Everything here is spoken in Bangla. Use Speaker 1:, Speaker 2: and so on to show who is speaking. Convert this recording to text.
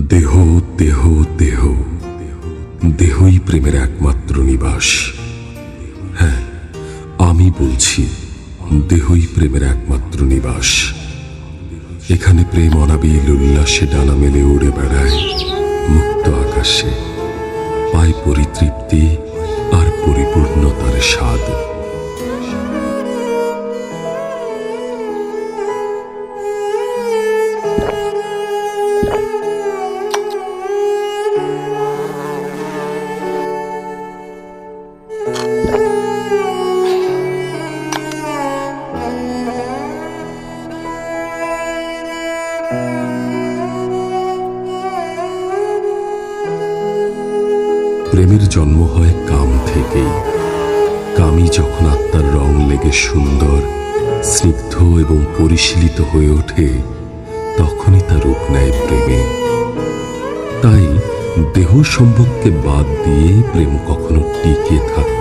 Speaker 1: দেহ দেহ দেহ। দেহই প্রেমের একমাত্র নিবাস। হ্যাঁ আমি বলছি, দেহই প্রেমের একমাত্র নিবাস। এখানে প্রেম অনাবিল উল্লাসে ডানা মেলে উড়ে বেড়ায়, মুক্ত আকাশে। পায় পরিতৃপ্তি আর পরিপূর্ণতার প্রেমের জন্ম হয় কাম থেকেই। কামই যখন আত্মার রং লেগে সুন্দর, স্নিগ্ধ এবং পরিশীলিত হয়ে ওঠে, তখনই তার রূপ নেয় প্রেমে। তাই দেহ সম্ভবকে বাদ দিয়ে প্রেম কখনো টিকে না